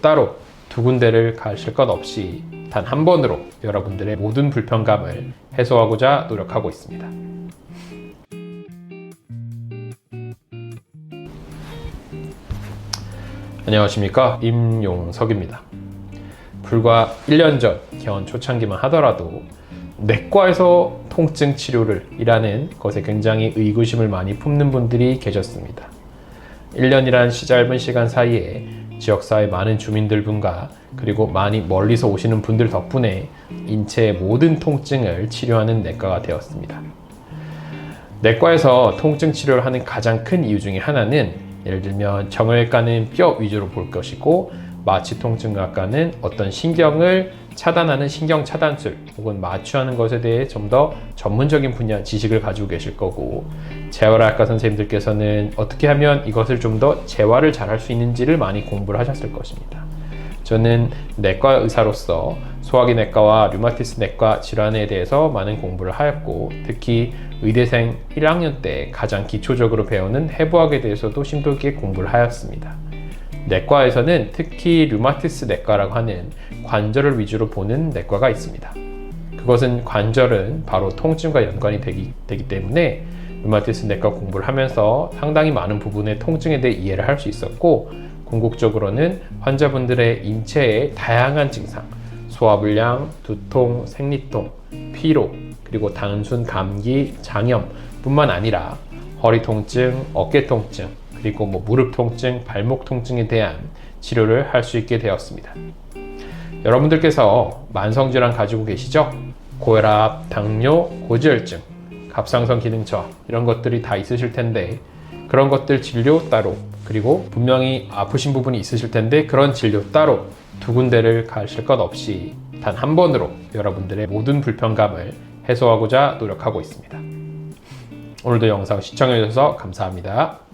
따로 두 군데를 가실 것 없이 단 한 번으로 여러분들의 모든 불편감을 해소하고자 노력하고 있습니다. 안녕하십니까 임용석입니다. 불과 1년 전 개원 초창기만 하더라도 내과에서 통증 치료를 이라는 것에 굉장히 의구심을 많이 품는 분들이 계셨습니다. 1년이란 시 짧은 시간 사이에 지역사회 많은 주민들분과 그리고 많이 멀리서 오시는 분들 덕분에 인체의 모든 통증을 치료하는 내과가 되었습니다. 내과에서 통증 치료를 하는 가장 큰 이유 중에 하나는 예를 들면 정형외과는 뼈 위주로 볼 것이고 마취 통증학과는 어떤 신경을 차단하는 신경 차단술 혹은 마취하는 것에 대해 좀 더 전문적인 분야 지식을 가지고 계실 거고 재활학과 선생님들께서는 어떻게 하면 이것을 좀 더 재활을 잘 할 수 있는지를 많이 공부를 하셨을 것입니다. 저는 내과 의사로서 소화기 내과와 류마티스 내과 질환에 대해서 많은 공부를 하였고 특히 의대생 1학년 때 가장 기초적으로 배우는 해부학에 대해서도 심도 있게 공부를 하였습니다. 내과에서는 특히 류마티스 내과라고 하는 관절을 위주로 보는 내과가 있습니다. 그것은 관절은 바로 통증과 연관이 되기, 되기 때문에 류마티스 내과 공부를 하면서 상당히 많은 부분의 통증에 대해 이해를 할 수 있었고 궁극적으로는 환자분들의 인체의 다양한 증상, 소화불량, 두통, 생리통, 피로, 그리고 단순 감기, 장염뿐만 아니라 허리 통증, 어깨 통증, 그리고 뭐 무릎 통증, 발목 통증에 대한 치료를 할 수 있게 되었습니다. 여러분들께서 만성질환 가지고 계시죠? 고혈압, 당뇨, 고지혈증, 갑상선 기능 저하 이런 것들이 다 있으실 텐데 그런 것들 진료 따로 그리고 분명히 아프신 부분이 있으실 텐데 그런 진료 따로 두 군데를 가실 것 없이 단 한 번으로 여러분들의 모든 불편감을 해소하고자 노력하고 있습니다. 오늘도 영상 시청해 주셔서 감사합니다.